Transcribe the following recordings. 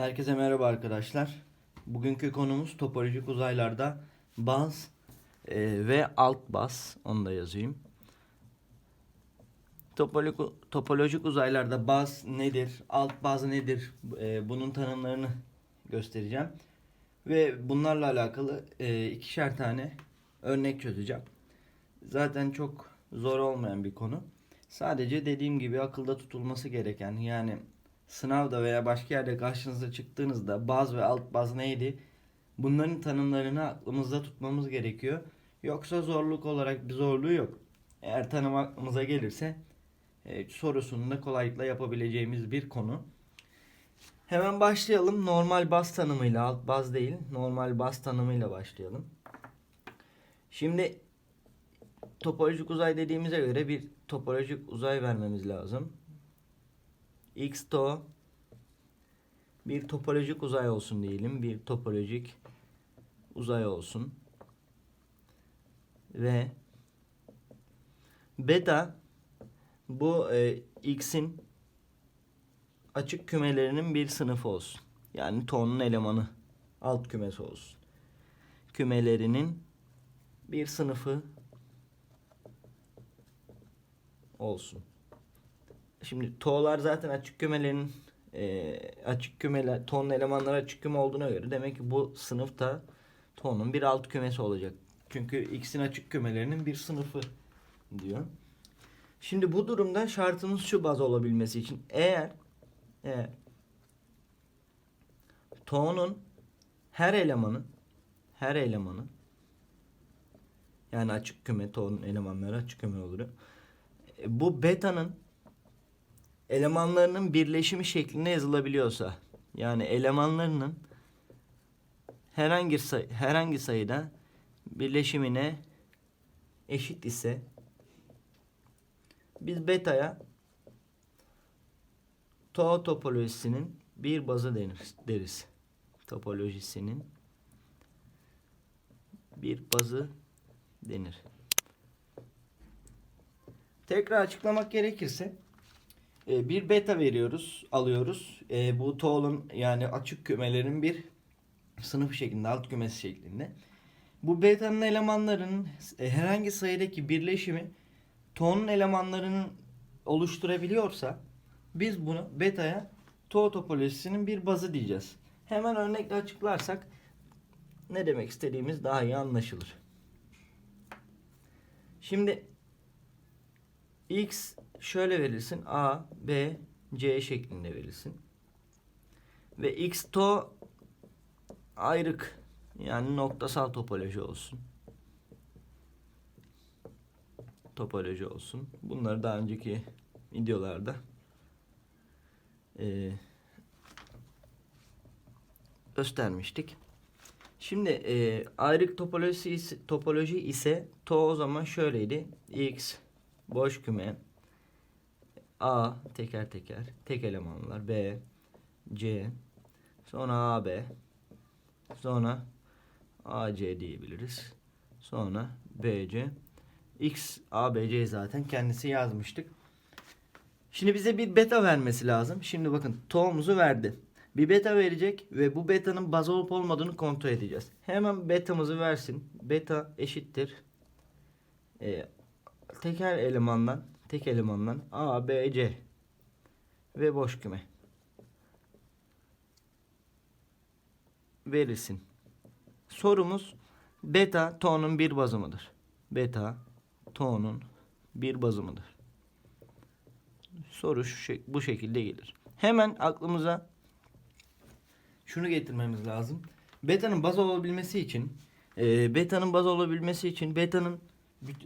Herkese merhaba arkadaşlar. Bugünkü konumuz topolojik uzaylarda baz e, ve alt baz. Onu da yazayım. Topolojik, topolojik uzaylarda baz nedir, alt baz nedir e, bunun tanımlarını göstereceğim. Ve bunlarla alakalı e, ikişer tane örnek çözeceğim. Zaten çok zor olmayan bir konu. Sadece dediğim gibi akılda tutulması gereken yani sınavda veya başka yerde karşınıza çıktığınızda baz ve alt baz neydi? Bunların tanımlarını aklımızda tutmamız gerekiyor. Yoksa zorluk olarak bir zorluğu yok. Eğer tanım aklımıza gelirse e, sorusunu da kolaylıkla yapabileceğimiz bir konu. Hemen başlayalım. Normal baz tanımıyla, alt baz değil, normal baz tanımıyla başlayalım. Şimdi topolojik uzay dediğimize göre bir topolojik uzay vermemiz lazım. X to bir topolojik uzay olsun diyelim. Bir topolojik uzay olsun. Ve beta bu e, x'in açık kümelerinin bir sınıfı olsun. Yani tonun elemanı alt kümesi olsun. Kümelerinin bir sınıfı olsun. Şimdi to'lar zaten açık kümelerin e, açık kümeler ton elemanları açık küme olduğuna göre demek ki bu sınıfta tonun bir alt kümesi olacak. Çünkü x'in açık kümelerinin bir sınıfı diyor. Şimdi bu durumda şartımız şu baz olabilmesi için eğer eğer tonun her elemanı her elemanı yani açık küme tonun elemanları açık küme oluyor. E, Bu beta'nın elemanlarının birleşimi şeklinde yazılabiliyorsa yani elemanlarının herhangi sayı, herhangi sayıda birleşimine eşit ise biz beta'ya to topolojisinin bir bazı denir, deriz. Topolojisinin bir bazı denir. Tekrar açıklamak gerekirse e, bir beta veriyoruz, alıyoruz. E, bu tool'un yani açık kümelerin bir sınıf şeklinde, alt kümesi şeklinde. Bu beta'nın elemanlarının e, herhangi sayıdaki birleşimi to'nun elemanlarının oluşturabiliyorsa biz bunu beta'ya to topolojisinin bir bazı diyeceğiz. Hemen örnekle açıklarsak ne demek istediğimiz daha iyi anlaşılır. Şimdi x şöyle verilsin. A, B, C şeklinde verilsin. Ve x to ayrık yani noktasal topoloji olsun. Topoloji olsun. Bunları daha önceki videolarda e, göstermiştik. Şimdi e, ayrık topolojisi topoloji ise to o zaman şöyleydi. x boş küme A teker teker tek elemanlar B C sonra AB sonra AC diyebiliriz. Sonra BC X ABC zaten kendisi yazmıştık. Şimdi bize bir beta vermesi lazım. Şimdi bakın to'muzu verdi. Bir beta verecek ve bu beta'nın baz olup olmadığını kontrol edeceğiz. Hemen beta'mızı versin. Beta eşittir. Ee, teker elemandan tek elemandan A, B, C ve boş küme verilsin. Sorumuz beta tonun bir bazı mıdır? Beta tonun bir bazı mıdır? Soru şu şek- bu şekilde gelir. Hemen aklımıza şunu getirmemiz lazım. Beta'nın baz olabilmesi için e, beta'nın baz olabilmesi için beta'nın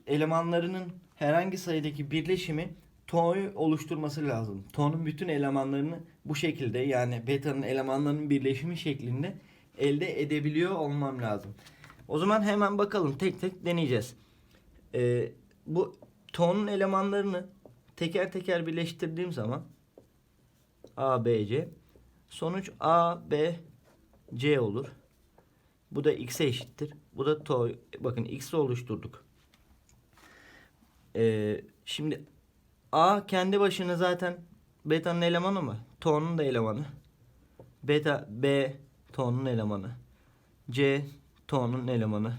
elemanlarının herhangi sayıdaki birleşimi to'yu oluşturması lazım. To'nun bütün elemanlarını bu şekilde yani beta'nın elemanlarının birleşimi şeklinde elde edebiliyor olmam lazım. O zaman hemen bakalım tek tek deneyeceğiz. Ee, bu to'nun elemanlarını teker teker birleştirdiğim zaman A, B, C sonuç A, B, C olur. Bu da x'e eşittir. Bu da to bakın x'i oluşturduk. Ee, şimdi A kendi başına zaten beta'nın elemanı mı? To'nun da elemanı. Beta B tonun elemanı. C tonun elemanı.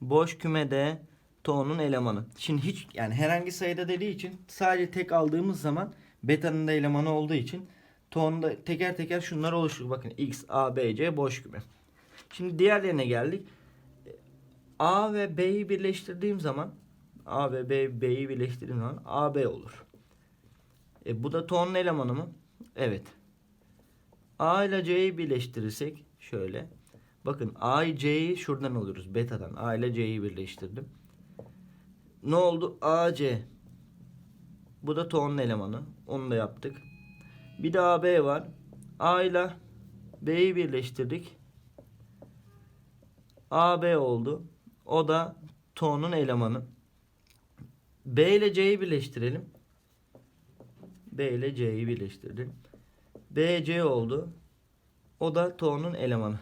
Boş kümede tonun elemanı. Şimdi hiç yani herhangi sayıda dediği için sadece tek aldığımız zaman beta'nın da elemanı olduğu için tonda teker teker şunlar oluşur. Bakın x, a, b, c boş küme. Şimdi diğerlerine geldik. A ve B'yi birleştirdiğim zaman A ve B, B'yi birleştirdiğim zaman AB olur. E, bu da tonun elemanı mı? Evet. A ile C'yi birleştirirsek şöyle. Bakın A, C'yi şuradan alıyoruz. Beta'dan. A ile C'yi birleştirdim. Ne oldu? AC. Bu da tonun elemanı. Onu da yaptık. Bir de AB var. A ile B'yi birleştirdik. AB oldu. O da tonun elemanı. B ile C'yi birleştirelim. B ile C'yi birleştirdim. BC oldu. O da tonun elemanı.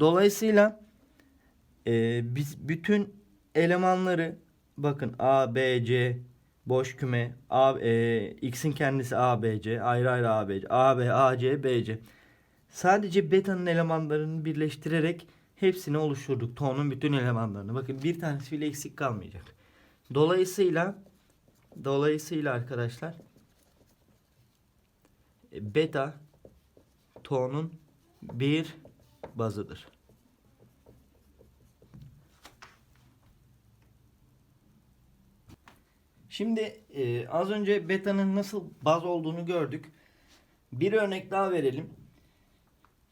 Dolayısıyla e, biz bütün elemanları bakın A, B, C boş küme A, e, X'in kendisi A, B, C ayrı ayrı A, B, C A, B, A, C, B, C sadece beta'nın elemanlarını birleştirerek hepsini oluşturduk. Tonun bütün elemanlarını. Bakın bir tanesi bile eksik kalmayacak. Dolayısıyla dolayısıyla arkadaşlar e, beta tonun bir bazıdır. Şimdi e, az önce beta'nın nasıl baz olduğunu gördük. Bir örnek daha verelim.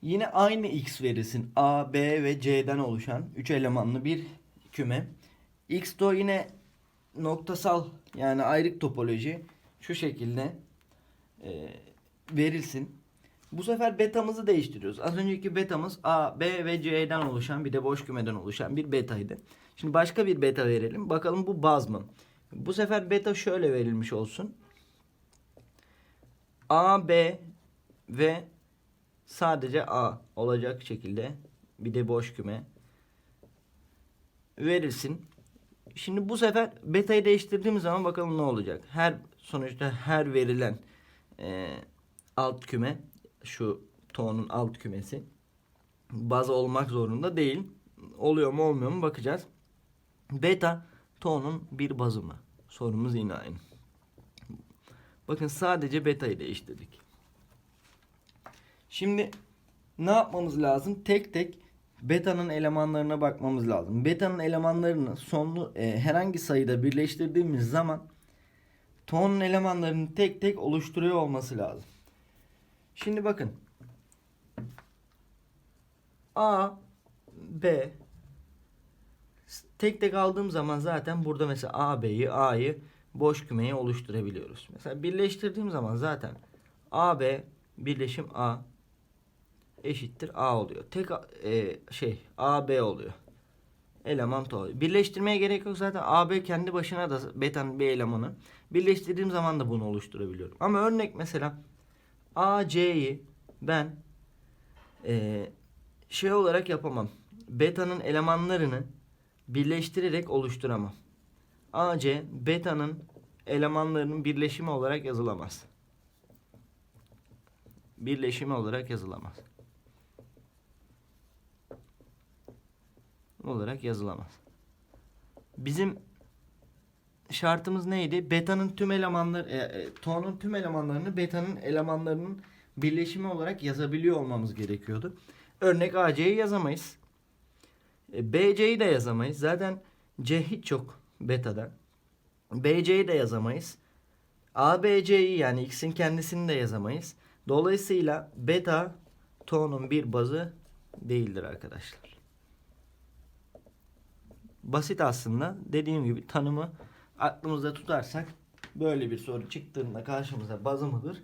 Yine aynı x verisin. A, B ve C'den oluşan 3 elemanlı bir küme. X de yine noktasal yani ayrık topoloji şu şekilde e, verilsin. Bu sefer betamızı değiştiriyoruz. Az önceki betamız A, B ve C'den oluşan bir de boş kümeden oluşan bir betaydı. Şimdi başka bir beta verelim. Bakalım bu baz mı? Bu sefer beta şöyle verilmiş olsun. A, B ve sadece A olacak şekilde bir de boş küme verilsin. Şimdi bu sefer beta'yı değiştirdiğimiz zaman bakalım ne olacak. Her sonuçta her verilen e, alt küme şu tonun alt kümesi baz olmak zorunda değil. Oluyor mu olmuyor mu bakacağız. Beta tonun bir bazı mı? Sorumuz yine aynı. Bakın sadece beta'yı değiştirdik. Şimdi ne yapmamız lazım? Tek tek beta'nın elemanlarına bakmamız lazım. Beta'nın elemanlarını sonlu e, herhangi sayıda birleştirdiğimiz zaman tonun elemanlarını tek tek oluşturuyor olması lazım. Şimdi bakın. A, B tek tek aldığım zaman zaten burada mesela A, B'yi, A'yı boş kümeyi oluşturabiliyoruz. Mesela birleştirdiğim zaman zaten A, B birleşim A eşittir A oluyor. Tek e, şey A, B oluyor. Eleman oluyor. Birleştirmeye gerek yok zaten A, B kendi başına da beta'nın bir elemanı. Birleştirdiğim zaman da bunu oluşturabiliyorum. Ama örnek mesela A, C'yi ben e, şey olarak yapamam. Beta'nın elemanlarını birleştirerek oluşturamam. AC beta'nın elemanlarının birleşimi olarak yazılamaz. Birleşimi olarak yazılamaz. Olarak yazılamaz. Bizim şartımız neydi? Beta'nın tüm elemanları, e, e, tonun tüm elemanlarını beta'nın elemanlarının birleşimi olarak yazabiliyor olmamız gerekiyordu. Örnek AC'yi yazamayız. E, BC'yi de yazamayız. Zaten C hiç yok beta'da. BC'yi de yazamayız. ABC'yi yani X'in kendisini de yazamayız. Dolayısıyla beta tonun bir bazı değildir arkadaşlar. Basit aslında. Dediğim gibi tanımı aklımızda tutarsak böyle bir soru çıktığında karşımıza bazı mıdır?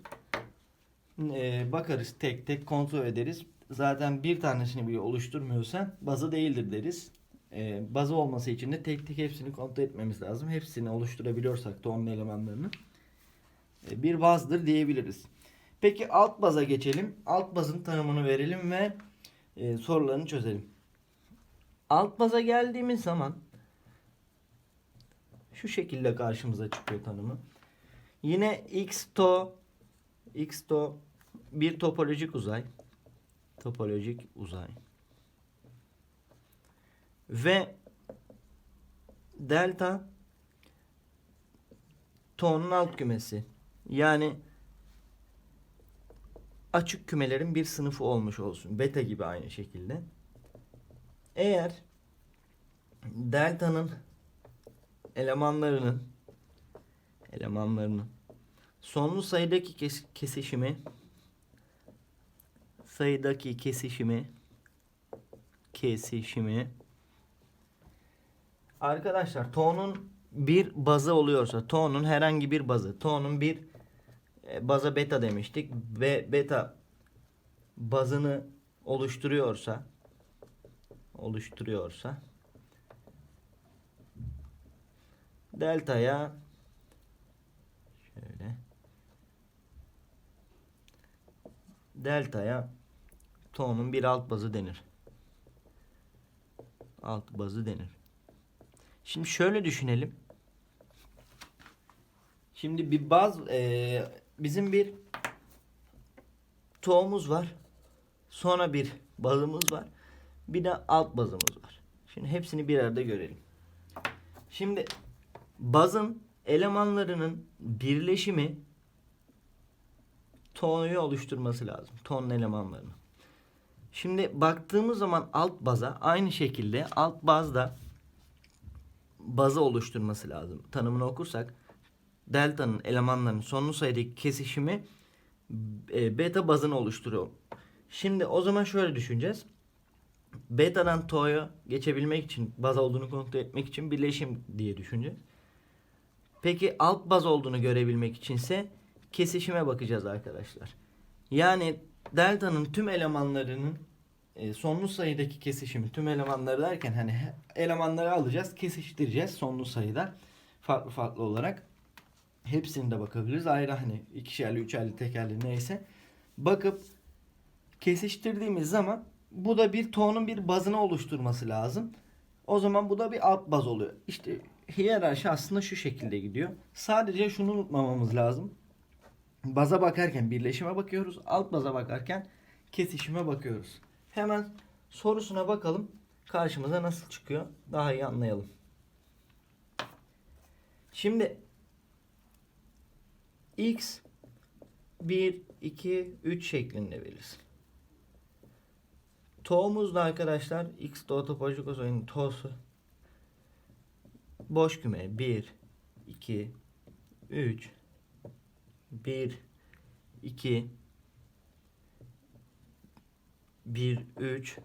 Ee, bakarız tek tek kontrol ederiz zaten bir tanesini bile oluşturmuyorsa bazı değildir deriz. Ee, bazı olması için de tek tek hepsini kontrol etmemiz lazım. Hepsini oluşturabiliyorsak da onun elemanlarını e, bir bazdır diyebiliriz. Peki alt baza geçelim. Alt bazın tanımını verelim ve e, sorularını çözelim. Alt baza geldiğimiz zaman şu şekilde karşımıza çıkıyor tanımı. Yine x to x to bir topolojik uzay. Topolojik uzay. Ve delta To'nun alt kümesi. Yani açık kümelerin bir sınıfı olmuş olsun. Beta gibi aynı şekilde. Eğer delta'nın elemanlarının elemanlarının sonlu sayıdaki kes- kesişimi sayıdaki kesişimi kesişimi Arkadaşlar to'nun bir bazı oluyorsa to'nun herhangi bir bazı to'nun bir e, baza beta demiştik ve beta bazını oluşturuyorsa oluşturuyorsa delta'ya şöyle delta'ya to'nun bir alt bazı denir. Alt bazı denir. Şimdi şöyle düşünelim. Şimdi bir baz e, bizim bir tohumuz var. Sonra bir bazımız var. Bir de alt bazımız var. Şimdi hepsini bir arada görelim. Şimdi bazın elemanlarının birleşimi tonuyu oluşturması lazım. Tonun elemanlarını. Şimdi baktığımız zaman alt baza aynı şekilde alt bazda bazı oluşturması lazım. Tanımını okursak delta'nın elemanlarının sonlu sayıdaki kesişimi e, beta bazını oluşturuyor. Şimdi o zaman şöyle düşüneceğiz. Beta'dan to'ya geçebilmek için baz olduğunu kontrol etmek için birleşim diye düşüneceğiz. Peki alt baz olduğunu görebilmek içinse kesişime bakacağız arkadaşlar. Yani delta'nın tüm elemanlarının e, sonlu sayıdaki kesişimi tüm elemanları derken hani elemanları alacağız kesiştireceğiz sonlu sayıda farklı farklı olarak hepsini de bakabiliriz ayrı hani ikişerli üçerli tekerli neyse bakıp kesiştirdiğimiz zaman bu da bir tonun bir bazını oluşturması lazım. O zaman bu da bir alt baz oluyor. İşte hiyerarşi aslında şu şekilde gidiyor. Sadece şunu unutmamamız lazım. Baza bakarken birleşime bakıyoruz. Alt baza bakarken kesişime bakıyoruz. Hemen sorusuna bakalım. Karşımıza nasıl çıkıyor? Daha iyi anlayalım. Şimdi x 1 2 3 şeklinde verilsin. To'muz da arkadaşlar x doğu topolojik uzayın to'su boş küme 1 2 3 1 2 1 3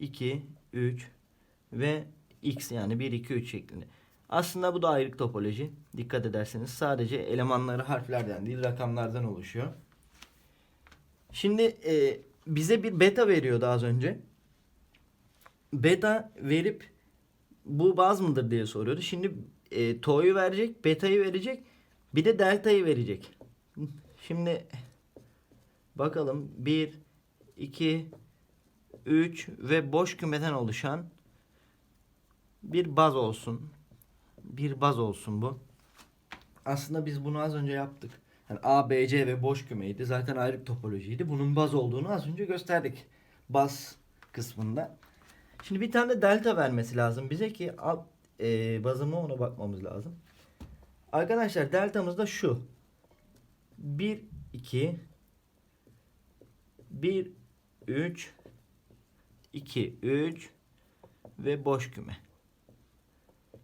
2 3 ve x yani 1 2 3 şeklinde. Aslında bu da ayrık topoloji. Dikkat ederseniz sadece elemanları harflerden değil rakamlardan oluşuyor. Şimdi e, bize bir beta veriyordu az önce. Beta verip bu baz mıdır diye soruyordu. Şimdi e, to'yu verecek, beta'yı verecek, bir de delta'yı verecek. Şimdi bakalım 1 2 3 ve boş kümeden oluşan bir baz olsun. Bir baz olsun bu. Aslında biz bunu az önce yaptık. Yani A, B, C ve boş kümeydi. Zaten ayrı topolojiydi. Bunun baz olduğunu az önce gösterdik. Baz kısmında. Şimdi bir tane de delta vermesi lazım bize ki alt e, bazı mı ona bakmamız lazım. Arkadaşlar deltamız da şu. 1 2 1 3 2 3 ve boş küme.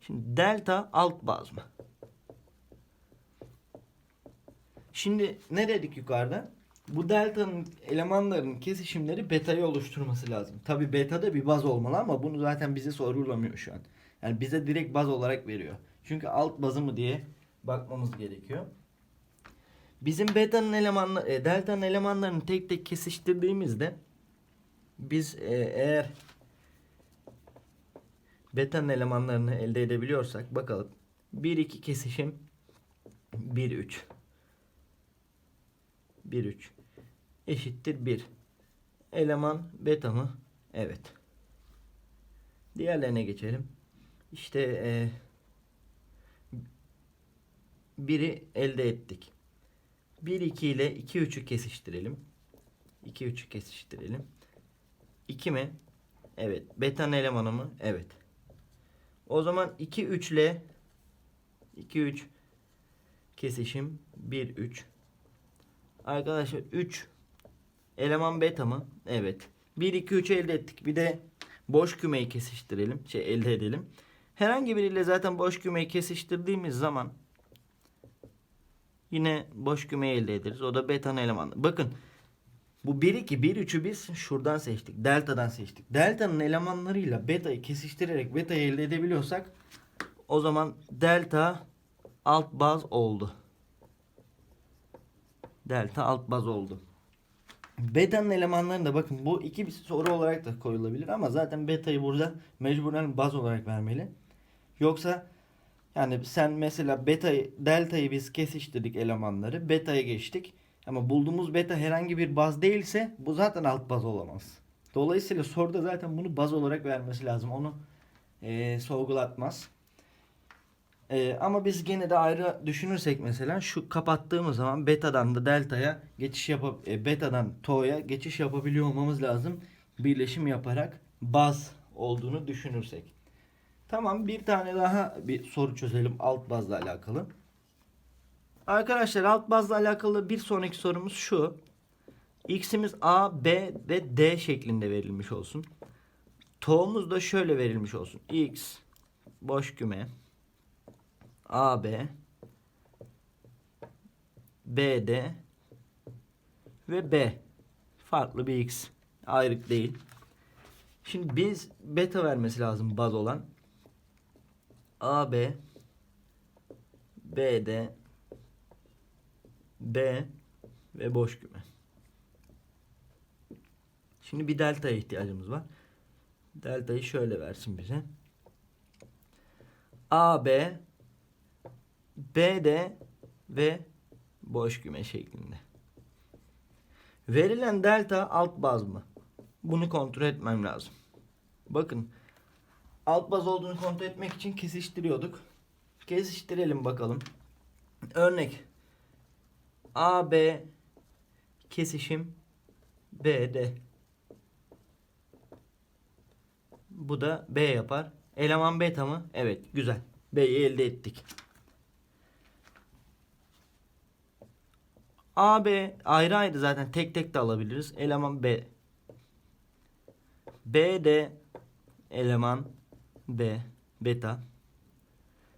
Şimdi delta alt baz mı? Şimdi ne dedik yukarıda? Bu delta'nın elemanlarının kesişimleri beta'yı oluşturması lazım. Tabi beta da bir baz olmalı ama bunu zaten bize sorulamıyor şu an. Yani bize direkt baz olarak veriyor. Çünkü alt bazı mı diye bakmamız gerekiyor. Bizim beta'nın elemanları, e, delta'nın elemanlarını tek tek kesiştirdiğimizde biz e, eğer beta'nın elemanlarını elde edebiliyorsak bakalım. 1 2 kesişim 1 3 1 3 eşittir 1. Eleman beta mı? Evet. Diğerlerine geçelim. İşte e, biri elde ettik. 1 2 ile 2 3'ü kesiştirelim. 2 3'ü kesiştirelim. 2 mi? Evet. Beta'nın elemanı mı? Evet. O zaman 2 3 ile 2 3 kesişim 1 3 Arkadaşlar 3 eleman beta mı? Evet. 1 2 3 elde ettik. Bir de boş kümeyi kesiştirelim. Şey elde edelim. Herhangi biriyle zaten boş kümeyi kesiştirdiğimiz zaman yine boş kümeyi elde ederiz. O da beta'nın elemanı. Bakın bu 1 2 1 3'ü biz şuradan seçtik. Delta'dan seçtik. Delta'nın elemanlarıyla beta'yı kesiştirerek beta'yı elde edebiliyorsak o zaman delta alt baz oldu. Delta alt baz oldu. Beta'nın elemanlarını da bakın bu iki bir soru olarak da koyulabilir ama zaten beta'yı burada mecburen baz olarak vermeli. Yoksa yani sen mesela beta'yı delta'yı biz kesiştirdik elemanları. Beta'ya geçtik. Ama bulduğumuz beta herhangi bir baz değilse bu zaten alt baz olamaz. Dolayısıyla soruda zaten bunu baz olarak vermesi lazım. Onu eee, sorgulatmaz. Ee, ama biz gene de ayrı düşünürsek mesela şu kapattığımız zaman beta'dan da delta'ya geçiş yapıp e, beta'dan to'ya geçiş yapabiliyor olmamız lazım. Birleşim yaparak baz olduğunu düşünürsek. Tamam bir tane daha bir soru çözelim alt bazla alakalı. Arkadaşlar alt bazla alakalı bir sonraki sorumuz şu. X'imiz A, B ve D şeklinde verilmiş olsun. To'muz da şöyle verilmiş olsun. X boş küme AB BD ve B farklı bir X ayrık değil. Şimdi biz beta vermesi lazım baz olan. AB BD B ve boş küme. Şimdi bir delta'ya ihtiyacımız var. Delta'yı şöyle versin bize. AB BD ve boş küme şeklinde. Verilen delta alt baz mı? Bunu kontrol etmem lazım. Bakın alt baz olduğunu kontrol etmek için kesiştiriyorduk. Kesiştirelim bakalım. Örnek AB kesişim BD. Bu da B yapar. Eleman beta mı? Evet güzel. B'yi elde ettik. AB ayrı ayrı zaten tek tek de alabiliriz. Eleman B. B de eleman B. Beta.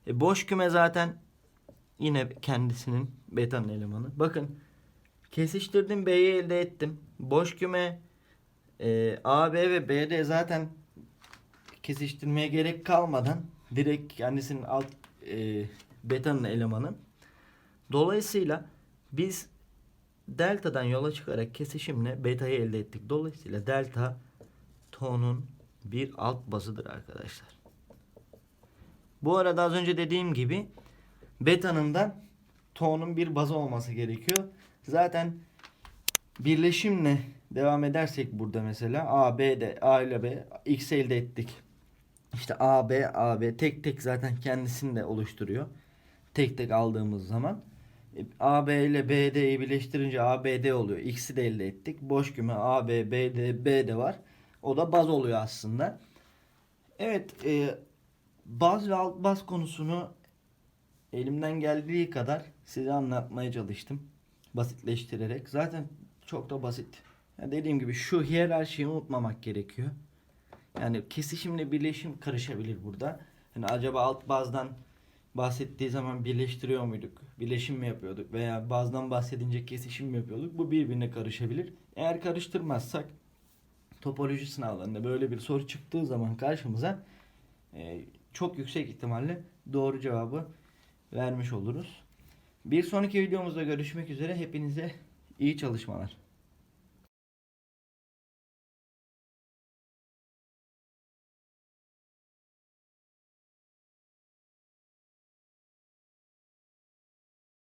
E boş küme zaten yine kendisinin beta'nın elemanı. Bakın kesiştirdim B'yi elde ettim. Boş küme e, AB ve BD zaten kesiştirmeye gerek kalmadan direkt kendisinin alt e, beta'nın elemanı. Dolayısıyla biz delta'dan yola çıkarak kesişimle beta'yı elde ettik. Dolayısıyla delta tonun bir alt bazıdır arkadaşlar. Bu arada az önce dediğim gibi beta'nın da tonun bir bazı olması gerekiyor. Zaten birleşimle devam edersek burada mesela A, B de A ile B X elde ettik. İşte A, B, A, B tek tek zaten kendisini de oluşturuyor. Tek tek aldığımız zaman. AB ile BD'yi birleştirince ABD oluyor. X'i de elde ettik. Boş küme AB, BD, BD var. O da baz oluyor aslında. Evet, e, baz ve alt baz konusunu elimden geldiği kadar size anlatmaya çalıştım. Basitleştirerek. Zaten çok da basit. Ya dediğim gibi şu hiyerarşiyi unutmamak gerekiyor. Yani kesişimle birleşim karışabilir burada. Yani acaba alt bazdan bahsettiği zaman birleştiriyor muyduk? Birleşim mi yapıyorduk? Veya bazdan bahsedince kesişim mi yapıyorduk? Bu birbirine karışabilir. Eğer karıştırmazsak topoloji sınavlarında böyle bir soru çıktığı zaman karşımıza e, çok yüksek ihtimalle doğru cevabı vermiş oluruz. Bir sonraki videomuzda görüşmek üzere. Hepinize iyi çalışmalar.